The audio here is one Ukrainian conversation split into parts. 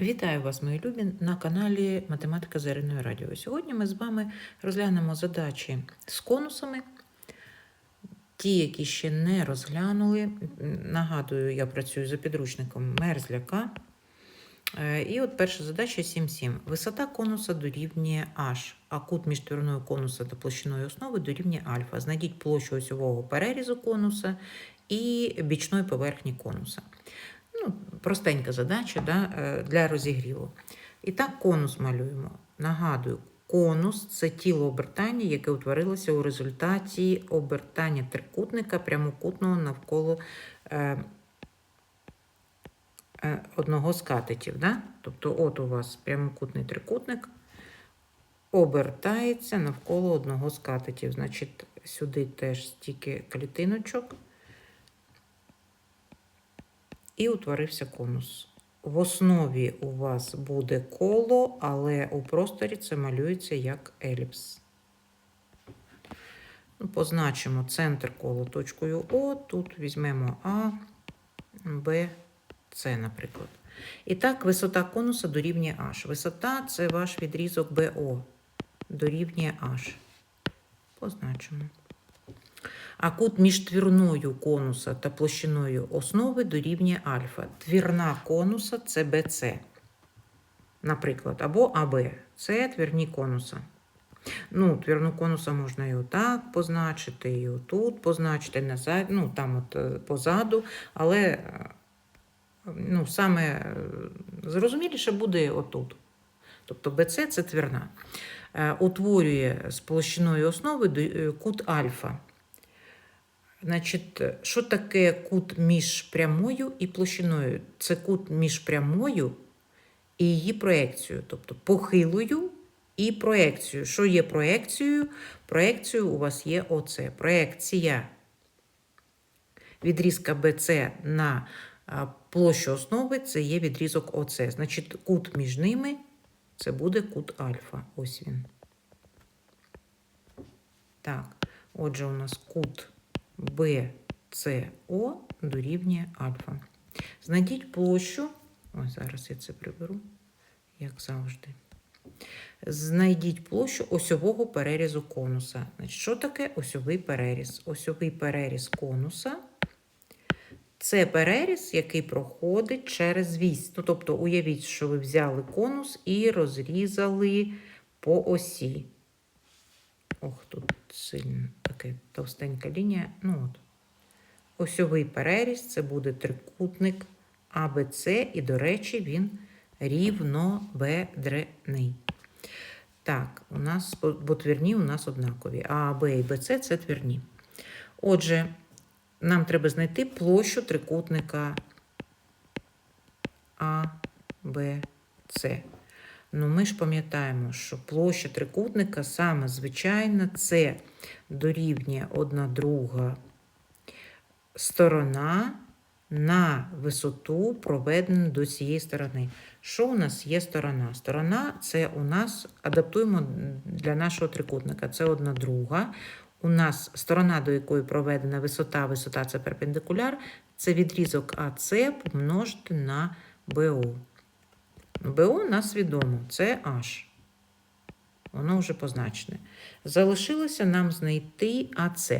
Вітаю вас, мої любі, на каналі Математика з Радіо. Сьогодні ми з вами розглянемо задачі з конусами. Ті, які ще не розглянули. Нагадую, я працюю за підручником Мерзляка. Е, І от перша задача 7,7. Висота конуса дорівнює h, а кут між тверною конуса та площиною основи дорівнює альфа. Знайдіть площу осьового перерізу конуса і бічної поверхні конуса. Ну, простенька задача да, е, для розігріву. І так, конус малюємо. Нагадую, конус це тіло обертання, яке утворилося у результаті обертання трикутника прямокутного навколо е, е, одного з катетів. Да? Тобто, от у вас прямокутний трикутник обертається навколо одного з катетів. Значить, сюди теж стільки клітиночок і утворився конус. В основі у вас буде коло, але у просторі це малюється як еліпс. Ну, Позначимо центр кола точкою О. Тут візьмемо А, Б, С, наприклад. І так, висота конуса дорівнює H. Висота це ваш відрізок БО. Дорівнює H. Позначимо. А кут між твірною конуса та площиною основи дорівнює альфа. Твірна конуса це БЦ, наприклад, або АБ. Це твірні конуса. Ну, твірну конуса можна і отак позначити, і отут позначити, назад, ну, там от е, позаду, але е, ну, саме е, зрозуміліше буде отут. Тобто БЦ це твірна. Утворює з площиною основи кут альфа. Значить, що таке кут між прямою і площиною? Це кут між прямою і її проекцією, тобто похилою і проекцією. Що є проекцією? Проекцією у вас є оце. Проекція відрізка BC на площу основи це є відрізок ОЦ. Значить, кут між ними це буде кут альфа. Ось він. Так, отже, у нас кут BCO дорівнює альфа. Знайдіть площу. Ось зараз я це приберу, як завжди. Знайдіть площу осьового перерізу конуса. Що таке осьовий переріз? Осьовий переріз конуса це переріз, який проходить через вісь. Ну, тобто, уявіть, що ви взяли конус і розрізали по осі. Ох, тут сильно така товстенька лінія. Ну от. Осьовий переріз це буде трикутник АБЦ, і, до речі, він рівнобедрений. Так, у нас, бо- твірні у нас однакові. А АБ і БЦ це твірні. Отже, нам треба знайти площу трикутника АБЦ. Ну, ми ж пам'ятаємо, що площа трикутника саме звичайна це дорівнює одна друга сторона на висоту, проведену до цієї сторони. Що у нас є сторона? Сторона це у нас адаптуємо для нашого трикутника. Це одна друга. У нас сторона, до якої проведена висота, висота це перпендикуляр, це відрізок АС помножити на БО. БО нас відомо, це H. Воно вже позначене. Залишилося нам знайти АС.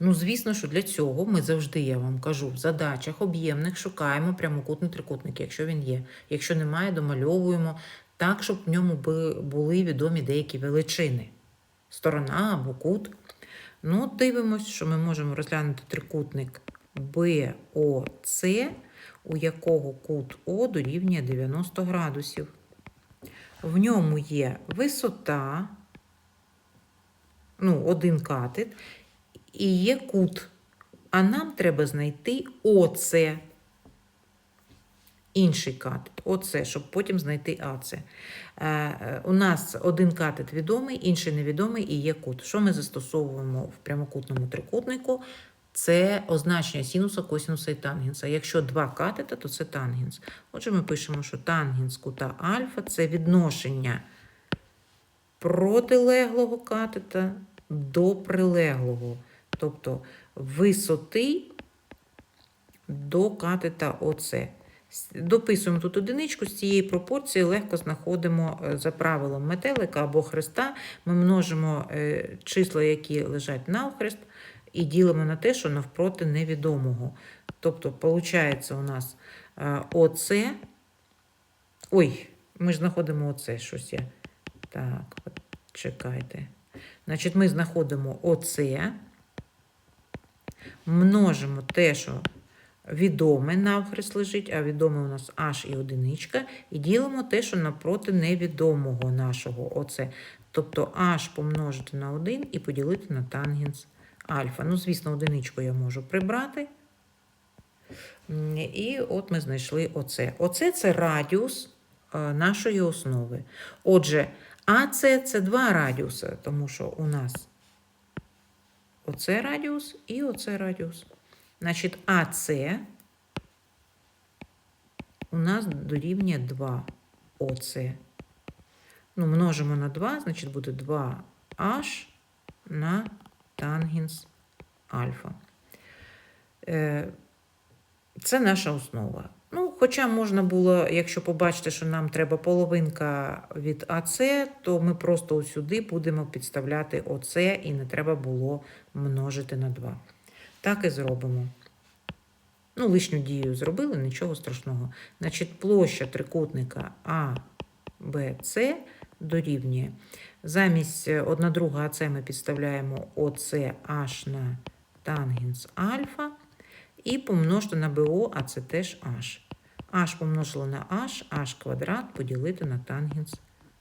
Ну, звісно, що для цього ми завжди, я вам кажу, в задачах об'ємних шукаємо прямокутний трикутник, якщо він є. Якщо немає, домальовуємо так, щоб в ньому були відомі деякі величини. Сторона або кут. Ну, дивимось, що ми можемо розглянути трикутник БОЦ, у якого кут О дорівнює 90 градусів. В ньому є висота, ну, один катет, і є кут. А нам треба знайти ОЦ. Інший катет, оце, щоб потім знайти АЦ. Е, е, у нас один катет відомий, інший невідомий і є кут. Що ми застосовуємо в прямокутному трикутнику? Це означення синуса, косинуса і тангенса. Якщо два катета, то це тангенс. Отже, ми пишемо, що тангенс кута альфа це відношення протилеглого катета до прилеглого, тобто висоти до катета ОЦ. Дописуємо тут одиничку з цієї пропорції, легко знаходимо е, за правилом метелика або хреста. Ми множимо е, числа, які лежать навхрест, і ділимо на те, що навпроти невідомого. Тобто, виходить, у нас е, оце. Ой, ми ж знаходимо оце щось я. Так, чекайте. Значить, ми знаходимо оце, множимо те, що відоме навхрест лежить, а відоме у нас аж і одиничка, і ділимо те, що напроти невідомого нашого оце. Тобто аж помножити на 1 і поділити на тангенс альфа. Ну, звісно, одиничку я можу прибрати. І от ми знайшли оце. Оце це радіус е, нашої основи. Отже, АЦ це два радіуси, тому що у нас оце радіус і оце радіус. Значить, АЦ у нас дорівнює 2 ОЦ. Ну, множимо на 2, значить буде 2H на тангенс альфа. Е, Це наша основа. Ну, хоча можна було, якщо побачити, що нам треба половинка від АЦ, то ми просто сюди будемо підставляти ОЦ і не треба було множити на 2. Так і зробимо. Ну, лишню дію зробили, нічого страшного. Значить, площа трикутника А, Б, С дорівнює. Замість е, одна друга АЦ ми підставляємо ОЦ аж на тангенс альфа. І помножити на БО, а це теж H. H помножили на H, H квадрат поділити на тангенс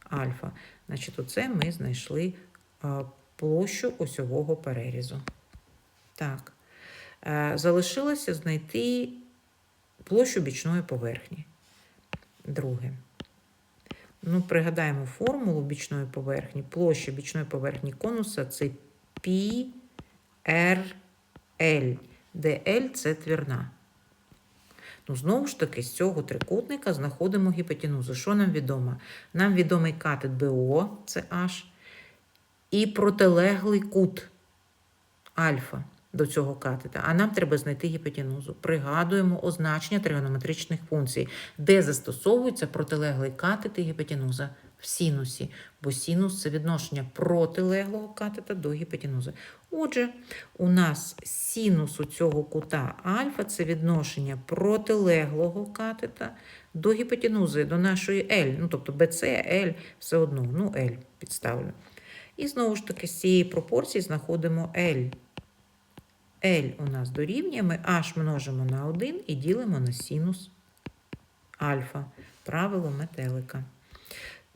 альфа. Значить, оце ми знайшли е, площу осьового перерізу. Так. Е, Залишилося знайти площу бічної поверхні. Друге. Ну, пригадаємо формулу бічної поверхні. Площа бічної поверхні конуса це r де L це твірна. Ну, знову ж таки, з цього трикутника знаходимо гіпотенузу. Що нам відомо? Нам відомий катет БО, це H, і протилеглий кут альфа до цього катета. А нам треба знайти гіпотенузу. Пригадуємо означення тригонометричних функцій, де застосовується протилеглий катет і гіпотенуза в синусі, бо синус це відношення протилеглого катета до гіпотенузи. Отже, у нас синус у цього кута альфа це відношення протилеглого катета до гіпотенузи, до нашої L. Ну, тобто BC, L, все одно, ну, L підставлю. І знову ж таки, з цієї пропорції знаходимо L. L у нас дорівнює, ми H множимо на 1 і ділимо на синус альфа. Правило метелика.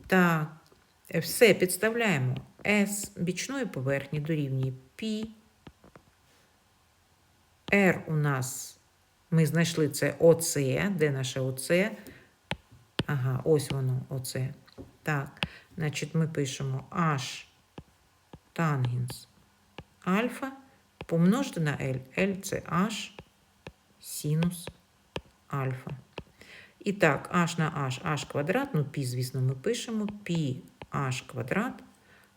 Так, все підставляємо. S бічної поверхні дорівнює π. R у нас, ми знайшли це ОЦ. Де наше ОЦ? Ага, ось воно, ОЦ. Так, значить, ми пишемо H тангенс альфа помножити на L. L це H синус альфа. І так, h на h, h квадрат, ну пі, звісно, ми пишемо π h квадрат,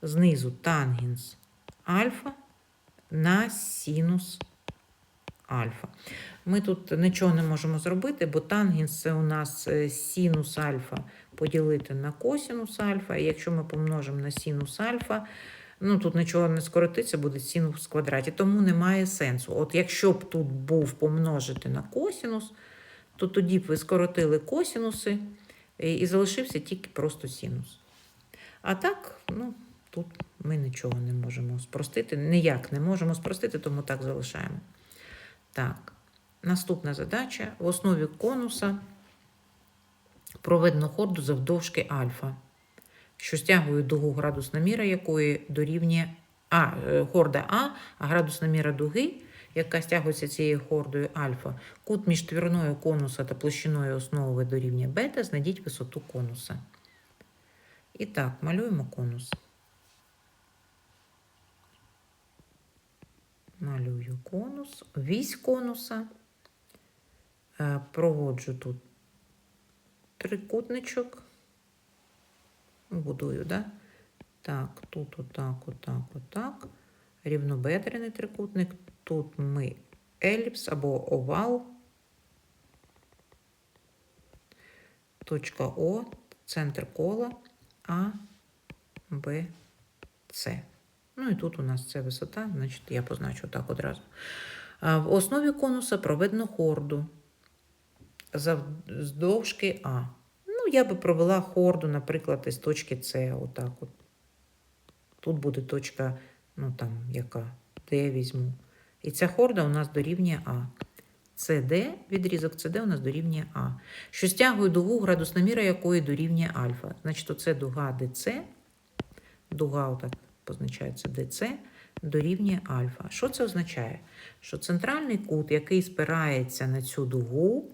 знизу тангенс альфа на синус альфа. Ми тут нічого не можемо зробити, бо тангенс це у нас е, синус альфа поділити на косинус альфа. І якщо ми помножимо на синус альфа, ну тут нічого не скоротиться, буде синус в квадраті, тому немає сенсу. От якщо б тут був помножити на косинус, то тоді б ви скоротили косінуси і, і залишився тільки просто синус. А так, ну, тут ми нічого не можемо спростити. Ніяк не можемо спростити, тому так залишаємо. Так, наступна задача. В основі конуса проведено хорду завдовжки альфа, що стягує дугу градусна міра якої дорівнює а, е, хорда А, а градусна міра дуги яка стягується цією хордою альфа, кут між твірною конуса та площиною основи дорівнює бета, знайдіть висоту конуса. І так, малюємо конус. Малюю конус, вісь конуса. Е, Проводжу тут трикутничок. Будую, да? Так, тут отак, отак, отак. Рівнобедрений трикутник. Тут ми еліпс або овал. точка О, центр кола А, Б, С. Ну і тут у нас це висота, значить я позначу так одразу. В основі конуса проведено хорду завдовжки А. Ну, я би провела хорду, наприклад, із точки С. Отак от. Тут буде точка, ну там, яка, Д візьму. І ця хорда у нас дорівнює А. CD, відрізок CD у нас дорівнює А. Що стягує дугу, градусна міра якої дорівнює альфа. Значить, оце дуга ДЦ, дуга отак позначається ДЦ, дорівнює альфа. Що це означає? Що центральний кут, який спирається на цю дугу,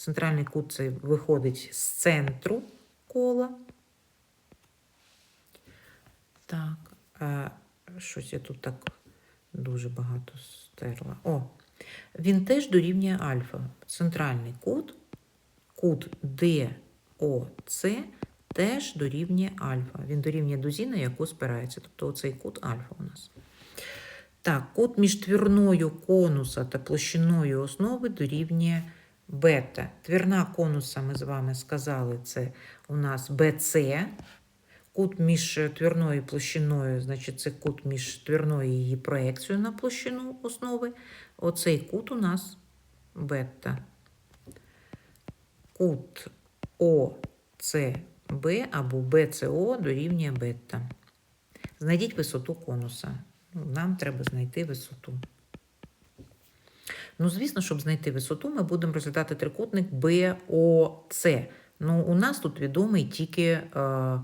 центральний кут це виходить з центру кола. Так, а, щось я тут так дуже багато стерла. О, він теж дорівнює альфа. Центральний кут, кут ДОЦ теж дорівнює альфа. Він дорівнює дузі, на яку спирається. Тобто оцей кут альфа у нас. Так, кут між твірною конуса та площиною основи дорівнює бета. Твірна конуса, ми з вами сказали, це у нас BC. Кут між твірною площиною, значить, це кут між твірною її проекцією на площину основи. Оцей кут у нас бета. Кут ОЦБ або БЦО дорівнює бета. Знайдіть висоту конуса. Ну, Нам треба знайти висоту. Ну, звісно, щоб знайти висоту, ми будемо розглядати трикутник БОЦ. Ну, у нас тут відомий тільки е,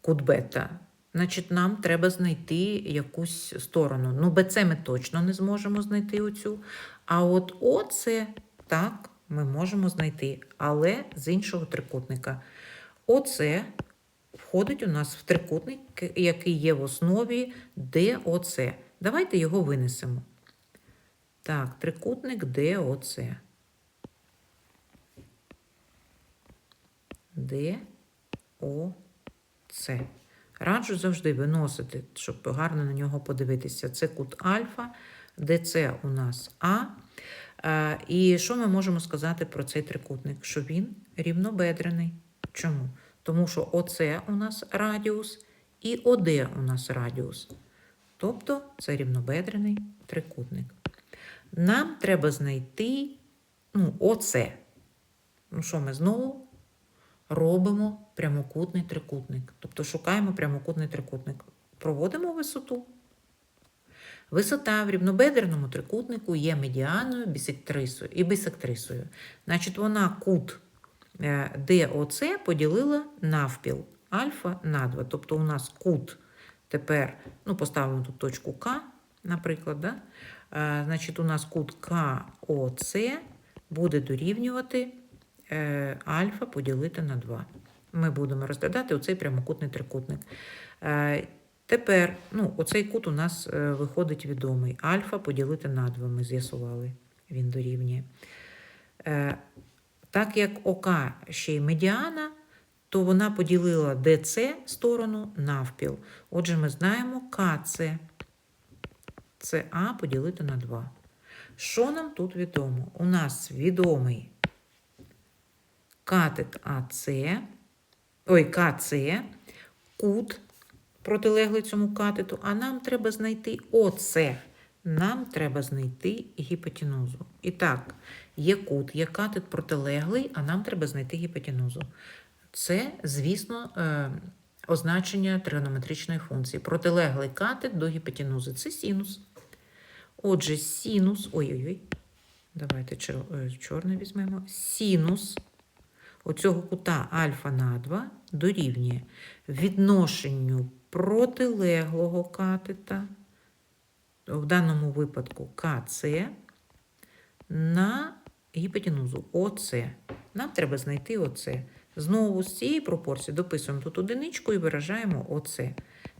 кут бета. Значить, нам треба знайти якусь сторону. Ну, БЦ ми точно не зможемо знайти оцю. А от ОЦ, так, ми можемо знайти, але з іншого трикутника. ОЦ входить у нас в трикутник, який є в основі ДОЦ. Давайте його винесемо. Так, трикутник ДОЦ. ДОЦ. Раджу завжди виносити, щоб гарно на нього подивитися. Це кут альфа, ДЦ у нас А. Е, І що ми можемо сказати про цей трикутник? Що він рівнобедрений. Чому? Тому що ОЦ у нас радіус і ОД у нас радіус. Тобто це рівнобедрений трикутник. Нам треба знайти ну, ОЦ. Ну що ми знову робимо прямокутний трикутник. Тобто шукаємо прямокутний трикутник. Проводимо висоту. Висота в рівнобедреному трикутнику є медіаною бісектрисою і бисектрисою. Значить, вона кут е, ДОЦ поділила навпіл альфа на 2. Тобто у нас кут тепер, ну, поставимо тут точку К, наприклад, да? Е, значить, у нас кут КОЦ буде дорівнювати е, альфа поділити на 2. Ми будемо розглядати оцей прямокутний трикутник. Е, Тепер, ну, оцей кут у нас виходить відомий. Альфа поділити на 2, ми з'ясували, він дорівнює. Так як ОК ще й медіана, то вона поділила ДЦ сторону навпіл. Отже, ми знаємо КЦ. Це А поділити на 2. Що нам тут відомо? У нас відомий катет АЦ, ой, КЦ, кут протилеглий цьому катету, а нам треба знайти ОЦ. Нам треба знайти гіпотенузу. І так, є кут, є катет протилеглий, а нам треба знайти гіпотенузу. Це, звісно, е, означення тригонометричної функції. Протилеглий катет до гіпотенузи. Це синус. Отже, синус, ой-ой-ой, давайте е, чорний візьмемо. Синус оцього кута альфа на 2 дорівнює відношенню протилеглого катета, в даному випадку КЦ, на гіпотенузу ОЦ. Нам треба знайти ОЦ. Знову з цієї пропорції дописуємо тут одиничку і виражаємо ОЦ.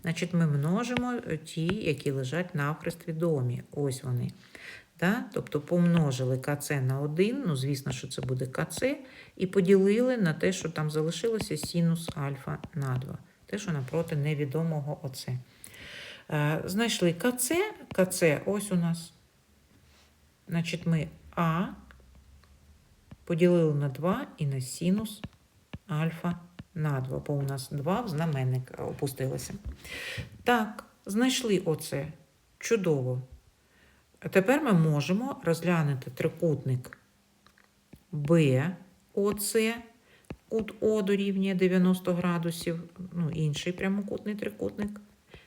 Значить, ми множимо ті, які лежать навхрест відомі. Ось вони. Да? Тобто помножили КЦ на 1, ну, звісно, що це буде КЦ, і поділили на те, що там залишилося синус альфа на 2. Те, що напроти невідомого ОЦ. Е, Знайшли КЦ, КЦ ось у нас. Значить, ми А поділили на 2 і на синус альфа на 2, бо у нас 2 в знаменник опустилося. Так, знайшли оце. Чудово. Тепер ми можемо розглянути трикутник БОЦ, кут О дорівнює 90 градусів, ну, інший прямокутний трикутник,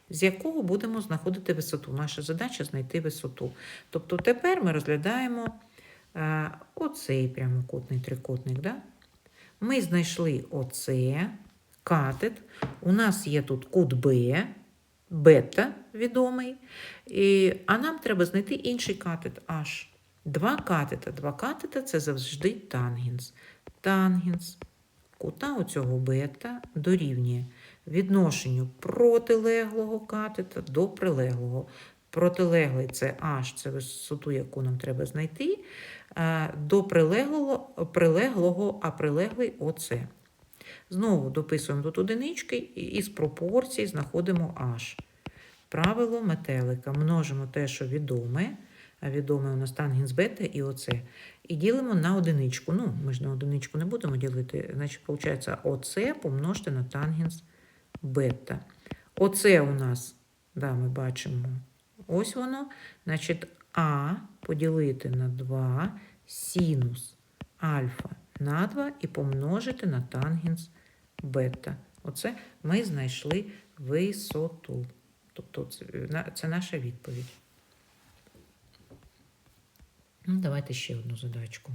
з якого будемо знаходити висоту. Наша задача знайти висоту. Тобто тепер ми розглядаємо е, оцей прямокутний трикутник. Да? Ми знайшли оце, катет. У нас є тут кут Б, бета відомий. І, а нам треба знайти інший катет H. Два катета. Два катета це завжди тангенс. Тангенс кута оцього бета дорівнює відношенню протилеглого катета до прилеглого. Протилеглий це H, це висоту, яку нам треба знайти, до прилеглого, прилеглого а прилеглий ОЦ. Знову дописуємо тут одинички і із пропорцій знаходимо H. Правило метелика. Множимо те, що відоме, а відоме у нас тангенс бета і оце. І ділимо на одиничку. Ну, ми ж на одиничку не будемо ділити. Значить, виходить, оце помножте на тангенс бета. Оце у нас, да, ми бачимо, ось воно. Значить, А поділити на 2 синус альфа на 2 і помножити на тангенс бета. Оце ми знайшли висоту. Тобто це, наша відповідь. Ну, давайте ще одну задачку.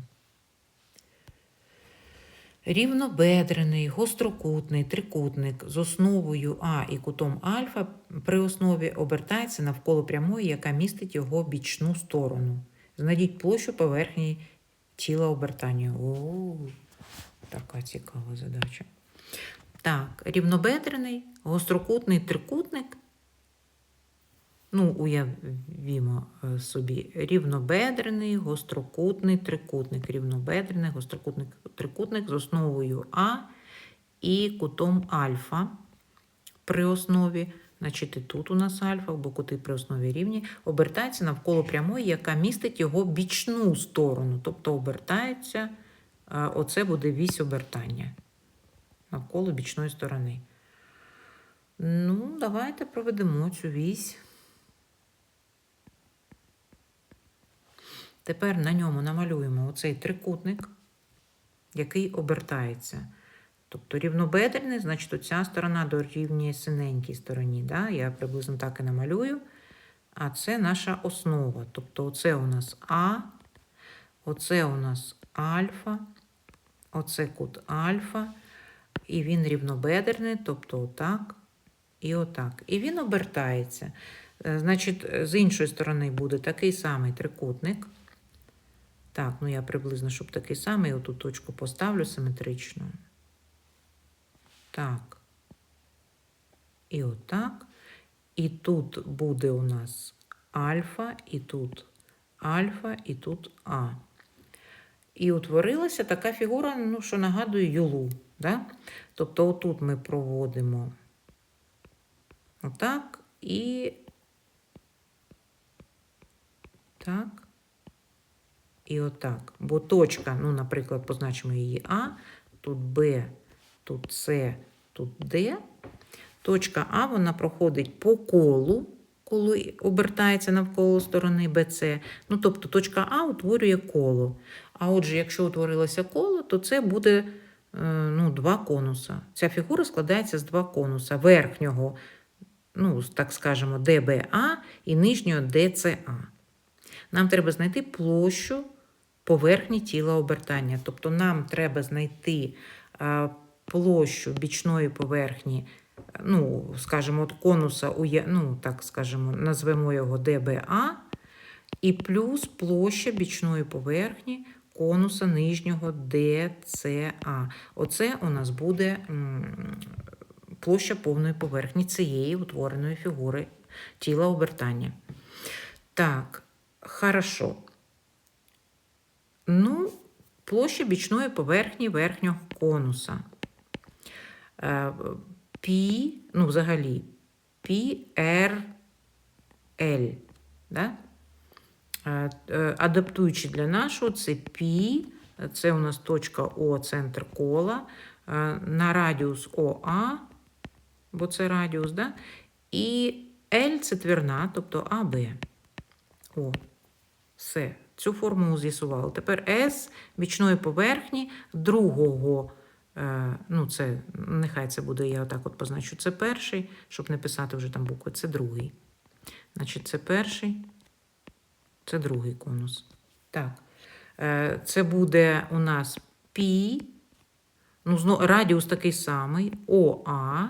Рівнобедрений, гострокутний трикутник з основою А і кутом альфа при основі обертається навколо прямої, яка містить його бічну сторону. Знайдіть площу поверхні тіла обертання. О, така цікава задача. Так, рівнобедрений, гострокутний трикутник. Ну, уявімо е, собі, рівнобедрений, гострокутний трикутник. Рівнобедрений, гострокутний трикутник з основою А і кутом альфа при основі. Значить, і тут у нас альфа, бо кути при основі рівні, обертається навколо прямої, яка містить його бічну сторону. Тобто обертається, е, оце буде вісь обертання навколо бічної сторони. Ну, давайте проведемо цю вісь. Тепер на ньому намалюємо оцей трикутник, який обертається. Тобто рівнобедрений, значить, оця сторона дорівнює синенькій стороні. Да? Я приблизно так і намалюю. А це наша основа. Тобто, оце у нас А, оце у нас альфа, оце кут альфа, і він рівнобедрений, тобто отак і отак. І він обертається. Е, Значить, з іншої сторони буде такий самий трикутник. Так, ну я приблизно, щоб такий самий, оту точку поставлю симетрично. Так. І отак. І тут буде у нас альфа, і тут альфа, і тут А. І утворилася така фігура, ну, що нагадує юлу. Да? Тобто, отут ми проводимо отак і так. І отак. Бо точка, ну, наприклад, позначимо її А, тут Б, тут С, тут Д. Точка А вона проходить по колу, коли обертається навколо сторони БЦ. Ну, тобто точка А утворює коло. А отже, якщо утворилося коло, то це буде е, ну, два конуса. Ця фігура складається з два конуса. Верхнього, ну, так скажемо, ДБА і нижнього ДЦА. Нам треба знайти площу поверхні тіла обертання. Тобто нам треба знайти площу бічної поверхні, ну, скажімо, от конуса, ну, так скажемо, назвемо його ДБА, і плюс площа бічної поверхні конуса нижнього ДЦА. Оце у нас буде площа повної поверхні цієї утвореної фігури тіла обертання. Так, хорошо. Ну, площа бічної поверхні верхнього конуса. Е, Пі, ну, взагалі, PRL. Да? Е, е, Адаптуючи для нашого, це пі Це у нас точка О, центр кола. Е, На радіус ОА, бо це радіус, да? і L це твірна, тобто АБ. О, все. Цю формулу з'ясували. Тепер S бічної поверхні другого. е, Ну, це, нехай це буде, я отак от позначу. Це перший, щоб не писати вже там букви. Це другий. Значить, це перший, це другий конус. Так. Е, Це буде у нас пі. Ну, радіус такий самий. ОА.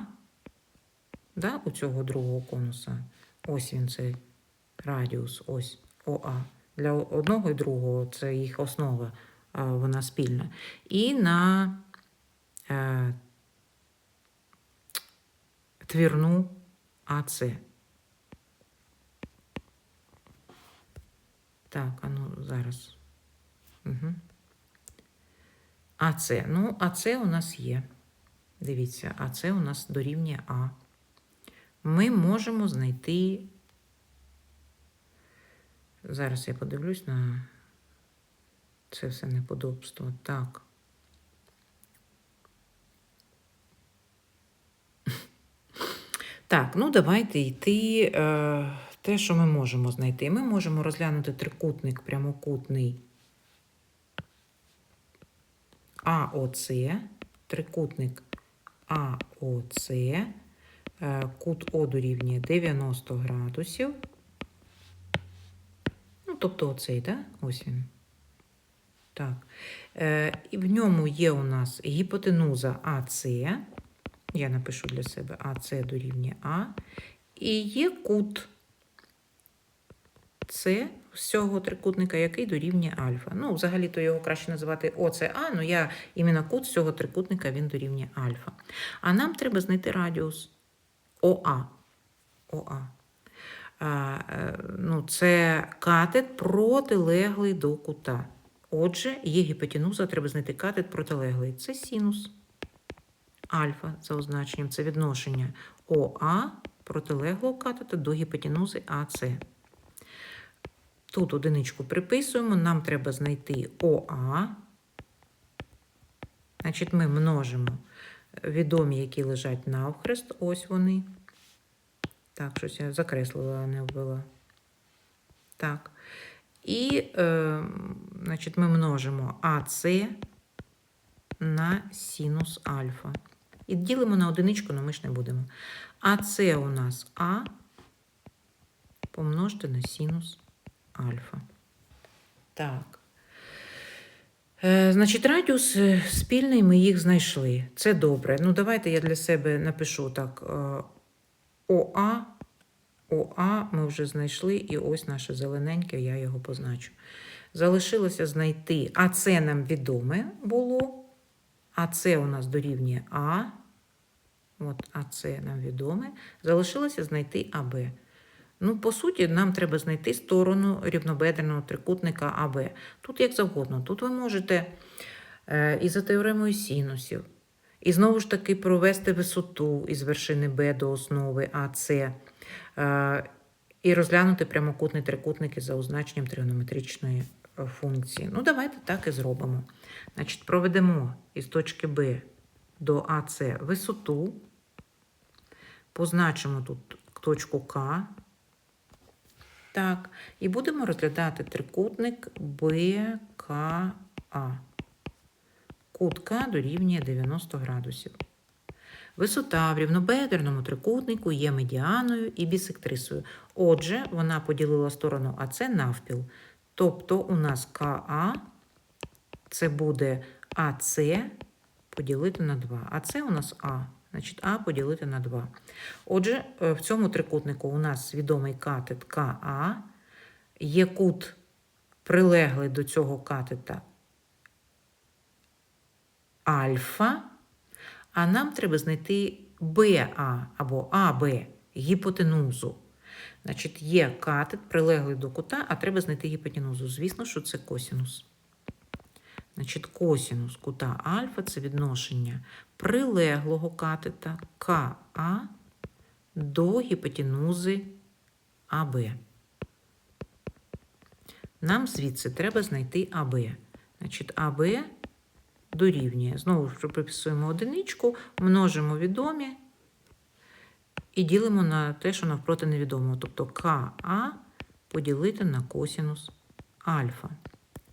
Да, у цього другого конуса. Ось він цей радіус, ось ОА. Для одного і другого це їх основа, вона спільна. І на е, твірну АЦ. Так, а ну зараз. Угу. АЦ. Ну, АЦ у нас є. Дивіться, АЦ у нас дорівнює А. Ми можемо знайти. Зараз я подивлюсь на це все неподобство. Так. Так, ну давайте йти. Е, те, що ми можемо знайти. Ми можемо розглянути трикутник прямокутний АОЦ, трикутник АОЦ, е, кут О дорівнює 90 градусів. Ну, тобто оцей, так? Ось він. Так. Е, і в ньому є у нас гіпотенуза АЦ. Я напишу для себе АЦ дорівнює А. І є кут С з цього трикутника, який дорівнює альфа. Ну, взагалі-то його краще називати ОЦА, але я іменно кут з цього трикутника він дорівнює альфа. А нам треба знайти радіус ОА. ОА. Е, ну, це катет протилеглий до кута. Отже, є гіпотенуза, треба знайти катет протилеглий. Це синус. Альфа за означенням. Це відношення ОА протилеглого катета до гіпотенузи АЦ. Тут одиничку приписуємо, нам треба знайти ОА. Значить, ми множимо відомі, які лежать навхрест. Ось вони. Так, щось я закреслила, а не вбила. Так. І, е, значить, ми множимо АС на синус альфа. І ділимо на одиничку, але ми ж не будемо. АС у нас А помножити на синус альфа. Так. Е, значить, радіус е, спільний ми їх знайшли. Це добре. Ну, давайте я для себе напишу так. ОА. ОА ми вже знайшли, і ось наше зелененьке, я його позначу. Залишилося знайти, а це нам відоме було. А це у нас дорівнює А. От АЦ нам відоме. Залишилося знайти АБ. Ну, по суті, нам треба знайти сторону рівнобедреного трикутника АБ. Тут як завгодно. Тут ви можете е, і за теоремою синусів, і знову ж таки провести висоту із вершини Б до основи АЦ, е, і розглянути прямокутний трикутник із за означенням тригонометричної функції. Ну, давайте так і зробимо. Значить, проведемо із точки Б до АЦ висоту, позначимо тут точку К. Так, і будемо розглядати трикутник БКА. Кут К дорівнює 90 градусів. Висота в рівнобедерному трикутнику є медіаною і бісектрисою. Отже, вона поділила сторону АЦ навпіл. Тобто у нас КА це буде АЦ поділити на 2. А це у нас А. Значить, А поділити на 2. Отже, е, в цьому трикутнику у нас відомий катет КА, є кут прилеглий до цього катета альфа, а нам треба знайти БА або АБ, гіпотенузу. Значить, є катет прилеглий до кута, а треба знайти гіпотенузу. Звісно, що це косінус. Значить, косінус кута альфа це відношення прилеглого катета КА до гіпотенузи АБ. Нам звідси треба знайти АБ. Значить, АБ дорівнює. Знову ж приписуємо одиничку, множимо відомі і ділимо на те, що навпроти невідомого. Тобто КА поділити на косінус альфа.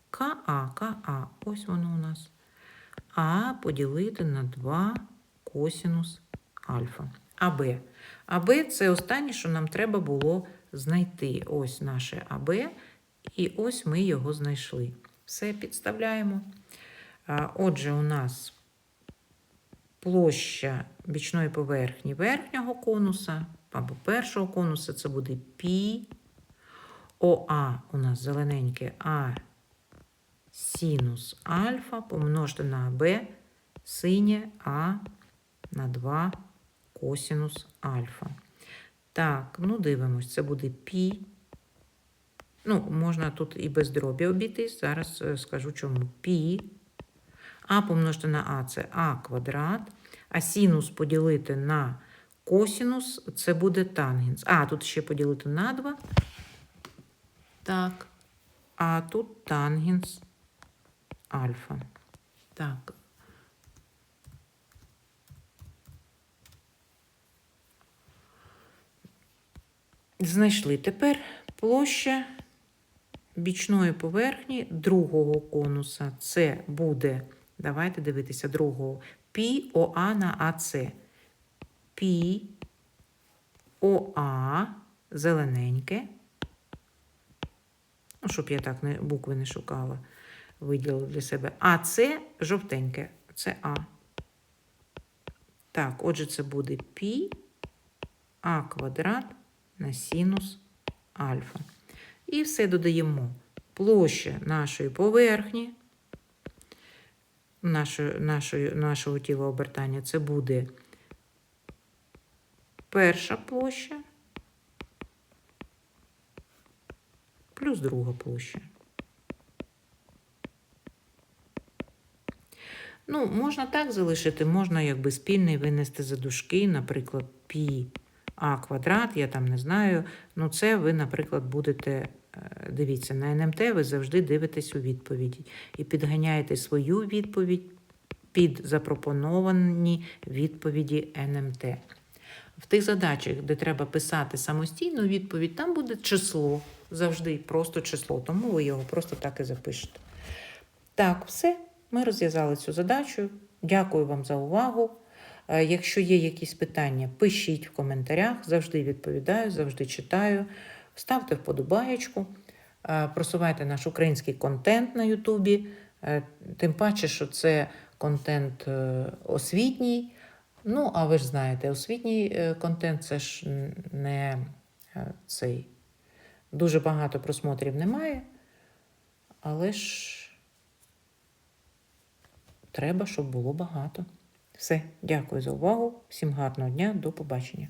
КА, КА, ось воно у нас. А поділити на 2 косінус альфа. АБ. АБ це останнє, що нам треба було знайти. Ось наше АБ, і ось ми його знайшли. Все підставляємо. Отже, у нас площа бічної поверхні верхнього конуса або першого конуса це буде пі. ОА у нас зелененьке А синус альфа помножити на АБ синє А на 2 косінус альфа. Так, ну дивимось, це буде пі. Ну, можна тут і без дробі обійтись. Зараз е, скажу чому. Пі. А помножити на А це А квадрат. А синус поділити на косінус це буде тангенс. А, тут ще поділити на 2. Так. А тут тангенс альфа. Так. Знайшли тепер площа бічної поверхні другого конуса. Це буде, давайте дивитися, другого пі ОА на АЦ. Пі ОА зелененьке. Ну, щоб я так не, букви не шукала, виділила для себе. А це жовтеньке. Це А. Так, отже, це буде пі А квадрат на синус альфа. І все додаємо. Площа нашої поверхні, нашої, нашого тіла обертання, це буде перша площа плюс друга площа. Ну, можна так залишити, можна якби спільний винести за дужки, наприклад, пі а квадрат, я там не знаю. Ну, це ви, наприклад, будете, дивіться, на НМТ ви завжди дивитесь у відповіді і підганяєте свою відповідь під запропоновані відповіді НМТ. В тих задачах, де треба писати самостійну відповідь, там буде число, завжди просто число, тому ви його просто так і запишете. Так, все, ми розв'язали цю задачу. Дякую вам за увагу. Е, Якщо є якісь питання, пишіть в коментарях, завжди відповідаю, завжди читаю. Ставте вподобаєчку, е, просувайте наш український контент на Ютубі. Е, Тим паче, що це контент е, освітній. Ну, а ви ж знаєте, освітній контент це ж не цей. Дуже багато просмотрів немає, але ж треба, щоб було багато. Все, дякую за увагу. Всім гарного дня, до побачення.